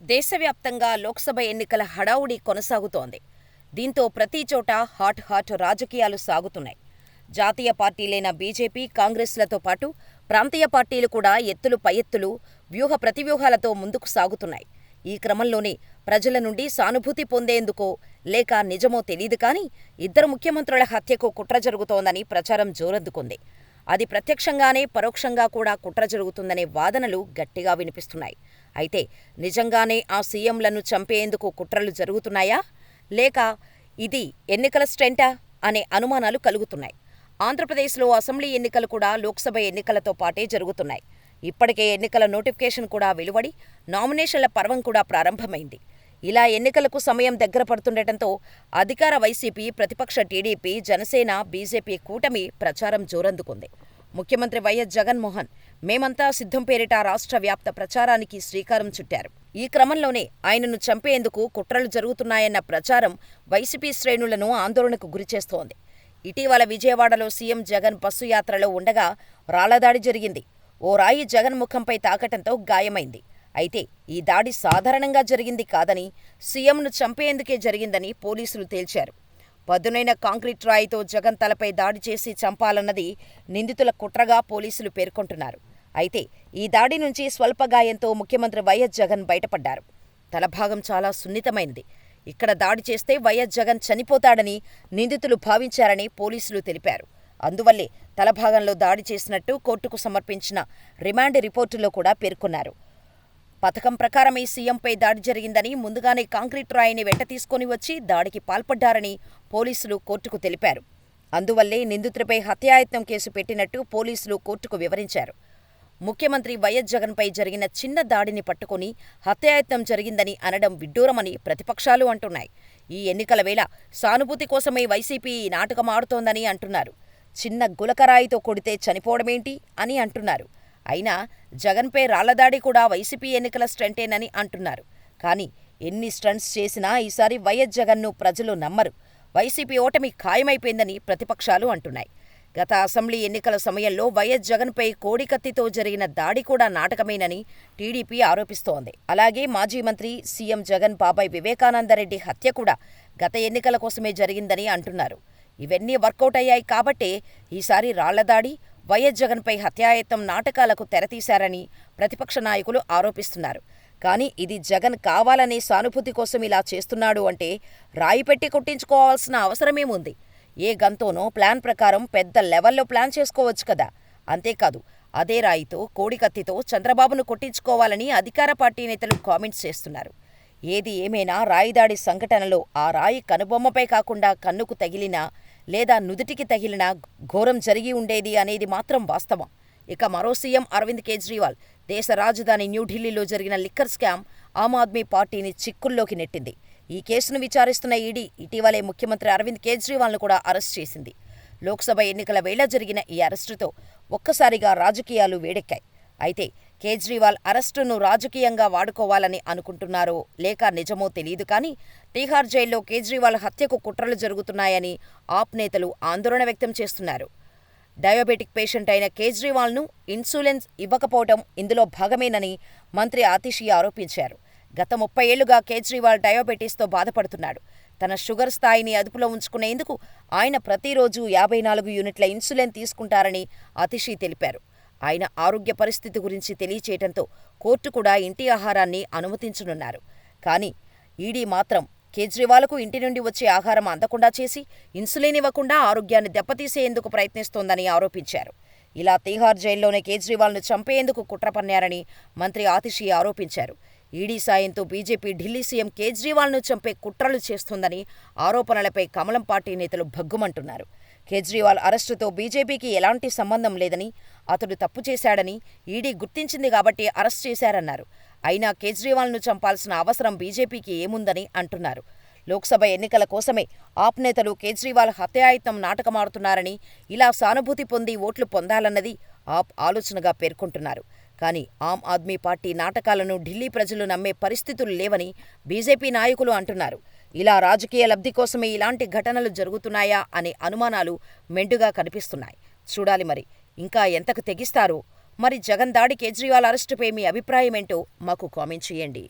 దేశవ్యాప్తంగా లోక్సభ ఎన్నికల హడావుడి కొనసాగుతోంది. దీంతో ప్రతి చోట హాట్ హాట్ రాజకీయాలు సాగుతున్నాయి. జాతీయ పార్టీలైన బీజేపీ, కాంగ్రెస్లతో పాటు ప్రాంతీయ పార్టీలు కూడా ఎత్తులు పైఎత్తులు, వ్యూహ ప్రతివ్యూహాలతో ముందుకు సాగుతున్నాయి. ఈ క్రమంలోనే ప్రజల నుండి సానుభూతి పొందేందుకో లేక నిజమో తెలీదు కానీ ఇద్దరు ముఖ్యమంత్రుల హత్యకు కుట్ర జరుగుతోందని ప్రచారం జోరందుకుంది. అది ప్రత్యక్షంగానే పరోక్షంగా కూడా కుట్ర జరుగుతుందనే వాదనలు గట్టిగా వినిపిస్తున్నాయి. అయితే నిజంగానే ఆ సీఎంలను చంపేందుకు కుట్రలు జరుగుతున్నాయా? లేక ఇది ఎన్నికల స్టంటా? అనే అనుమానాలు కలుగుతున్నాయి. ఆంధ్రప్రదేశ్లో అసెంబ్లీ ఎన్నికలు కూడా లోక్సభ ఎన్నికలతో పాటే జరుగుతున్నాయి. ఇప్పటికే ఎన్నికల నోటిఫికేషన్ కూడా వెలువడి నామినేషన్ల పర్వం కూడా ప్రారంభమైంది. ఇలా ఎన్నికలకు సమయం దగ్గర పడుతుండటంతో అధికార వైసీపీ, ప్రతిపక్ష టీడీపీ, జనసేన, బీజేపీ కూటమి ప్రచారం జోరందుకుంది. ముఖ్యమంత్రి వైఎస్ జగన్మోహన్ మేమంతా సిద్ధం పేరిట రాష్ట్ర వ్యాప్త ప్రచారానికి శ్రీకారం చుట్టారు. ఈ క్రమంలోనే ఆయనను చంపేందుకు కుట్రలు జరుగుతున్నాయన్న ప్రచారం వైసీపీ శ్రేణులను ఆందోళనకు గురిచేస్తోంది. ఇటీవల విజయవాడలో సీఎం జగన్ బస్సు యాత్రలో ఉండగా రాళ్ళదాడి జరిగింది. ఓ రాయి జగన్ ముఖంపై తాకటంతో గాయమైంది. అయితే ఈ దాడి సాధారణంగా జరిగింది కాదని, సీఎంను చంపేందుకే జరిగిందని పోలీసులు తేల్చారు. పదునైన కాంక్రీట్ రాయితో జగన్ తలపై దాడి చేసి చంపాలన్నది నిందితుల కుట్రగా పోలీసులు పేర్కొంటున్నారు. అయితే ఈ దాడి నుంచి స్వల్ప గాయంతో ముఖ్యమంత్రి వైఎస్ జగన్ బయటపడ్డారు. తలభాగం చాలా సున్నితమైనది. ఇక్కడ దాడి చేస్తే వైఎస్ జగన్ చనిపోతాడని నిందితులు భావించారని పోలీసులు తెలిపారు. అందువల్లే తలభాగంలో దాడి చేసినట్టు కోర్టుకు సమర్పించిన రిమాండ్ రిపోర్టులో కూడా పేర్కొన్నారు. పథకం ప్రకారమే సీఎంపై దాడి జరిగిందని, ముందుగానే కాంక్రీట్ రాయిని వెంట తీసుకొని వచ్చి దాడికి పాల్పడ్డారని పోలీసులు కోర్టుకు తెలిపారు. అందువల్లే నిందితుడిపై హత్యాయత్నం కేసు పెట్టినట్టు పోలీసులు కోర్టుకు వివరించారు. ముఖ్యమంత్రి వైఎస్ జగన్పై జరిగిన చిన్న దాడిని పట్టుకుని హత్యాయత్నం జరిగిందని అనడం విడ్డూరమని ప్రతిపక్షాలు అంటున్నాయి. ఈ ఎన్నికల వేళ సానుభూతి కోసమే వైసీపీ ఈ నాటకం ఆడుతోందని అంటున్నారు. చిన్న గులకరాయితో కొడితే చనిపోవడమేంటి అని అంటున్నారు. అయినా జగన్పై రాళ్ళదాడి కూడా వైసీపీ ఎన్నికల స్టంటేనని అంటున్నారు. కానీ ఎన్ని స్టంట్స్ చేసినా ఈసారి వైఎస్ జగన్ను ప్రజలు నమ్మరు. వైసీపీ ఓటమి ఖాయమైపోయిందని ప్రతిపక్షాలు అంటున్నాయి. గత అసెంబ్లీ ఎన్నికల సమయంలో వైఎస్ జగన్పై కోడికత్తితో జరిగిన దాడి కూడా నాటకమేనని టీడీపీ ఆరోపిస్తోంది. అలాగే మాజీ మంత్రి, సీఎం జగన్ బాబాయ్ వివేకానందరెడ్డి హత్య కూడా గత ఎన్నికల కోసమే జరిగిందని అంటున్నారు. ఇవన్నీ వర్కౌట్ అయ్యాయి కాబట్టే ఈసారి రాళ్ళదాడి, వైఎస్ జగన్పై హత్యాయత్నం నాటకాలకు తెరతీశారని ప్రతిపక్ష నాయకులు ఆరోపిస్తున్నారు. కానీ ఇది జగన్ కావాలనే సానుభూతి కోసం ఇలా చేస్తున్నాడు అంటే రాయి పెట్టి కొట్టించుకోవాల్సిన అవసరమేముంది? ఏ గంతోనో ప్లాన్ ప్రకారం పెద్ద లెవెల్లో ప్లాన్ చేసుకోవచ్చు కదా! అంతేకాదు అదే రాయితో, కోడికత్తితో చంద్రబాబును కొట్టించుకోవాలని అధికార పార్టీ నేతలు కామెంట్స్ చేస్తున్నారు. ఏది ఏమైనా రాయిదాడి సంఘటనలో ఆ రాయి కనుబొమ్మపై కాకుండా కన్నుకు తగిలినా లేదా నుదుటికి తగిలిన ఘోరం జరిగి ఉండేది అనేది మాత్రం వాస్తవం. ఇక మరో సీఎం అరవింద్ కేజ్రీవాల్ దేశ రాజధాని న్యూఢిల్లీలో జరిగిన లిక్కర్ స్కామ్ ఆమ్ ఆద్మీ పార్టీని చిక్కుల్లోకి నెట్టింది. ఈ కేసును విచారిస్తున్న ఈడీ ఇటీవలే ముఖ్యమంత్రి అరవింద్ కేజ్రీవాల్ను కూడా అరెస్ట్ చేసింది. లోక్సభ ఎన్నికల వేళ జరిగిన ఈ అరెస్టుతో ఒక్కసారిగా రాజకీయాలు వేడెక్కాయి. అయితే కేజ్రీవాల్ అరెస్టును రాజకీయంగా వాడుకోవాలని అనుకుంటున్నారో లేక నిజమో తెలియదు కానీ తీహార్ జైల్లో కేజ్రీవాల్ హత్యకు కుట్రలు జరుగుతున్నాయని ఆప్ నేతలు ఆందోళన వ్యక్తం చేస్తున్నారు. డయాబెటిక్ పేషెంట్ అయిన కేజ్రీవాల్ను ఇన్సులిన్స్ ఇవ్వకపోవటం ఇందులో భాగమేనని మంత్రి ఆతిషి ఆరోపించారు. గత ముప్పై ఏళ్ళుగా కేజ్రీవాల్ డయాబెటిస్తో బాధపడుతున్నాడు. తన షుగర్ స్థాయిని అదుపులో ఉంచుకునేందుకు ఆయన ప్రతిరోజు యాభై నాలుగు యూనిట్ల ఇన్సులిన్ తీసుకుంటారని అతిషి తెలిపారు. ఆయన ఆరోగ్య పరిస్థితి గురించి తెలియచేయటంతో కోర్టు కూడా ఇంటి ఆహారాన్ని అనుమతించనున్నారు. కానీ ఈడీ మాత్రం కేజ్రీవాల్కు ఇంటి నుండి వచ్చే ఆహారం అందకుండా చేసి, ఇన్సులిన్ ఇవ్వకుండా ఆరోగ్యాన్ని దెబ్బతీసేందుకు ప్రయత్నిస్తోందని ఆరోపించారు. ఇలా తీహార్ జైల్లోనే కేజ్రీవాల్ను చంపేందుకు కుట్ర పన్నారని మంత్రి ఆతిషి ఆరోపించారు. ఈడీ సాయంతో బీజేపీ ఢిల్లీ సీఎం కేజ్రీవాల్ను చంపే కుట్రలు చేస్తోందని ఆరోపణలపై కమలం పార్టీ నేతలు భగ్గుమంటున్నారు. కేజ్రీవాల్ అరెస్టుతో బీజేపీకి ఎలాంటి సంబంధం లేదని, అతడు తప్పు చేశాడని ఈడీ గుర్తించింది కాబట్టి అరెస్ట్ చేశారన్నారు. అయినా కేజ్రీవాల్ను చంపాల్సిన అవసరం బీజేపీకి ఏముందని అంటున్నారు. లోక్సభ ఎన్నికల కోసమే ఆప్ నేతలు కేజ్రీవాల్ హత్యాయత్నం నాటకమాడుతున్నారని, ఇలా సానుభూతి పొంది ఓట్లు పొందాలన్నది ఆప్ ఆలోచనగా పేర్కొంటున్నారు. కానీ ఆమ్ ఆద్మీ పార్టీ నాటకాలను ఢిల్లీ ప్రజలు నమ్మే పరిస్థితులు లేవని బీజేపీ నాయకులు అంటున్నారు. ఇలా రాజకీయ లబ్ధి కోసమే ఇలాంటి ఘటనలు జరుగుతున్నాయా అనే అనుమానాలు మెండుగా కనిపిస్తున్నాయి. చూడాలి మరి ఇంకా ఎంతకు తెగిస్తారో! మరి జగన్ దాడి కేజ్రీవాల్ అరెస్టుపై మీ అభిప్రాయమేంటో మాకు కామెంట్ చేయండి.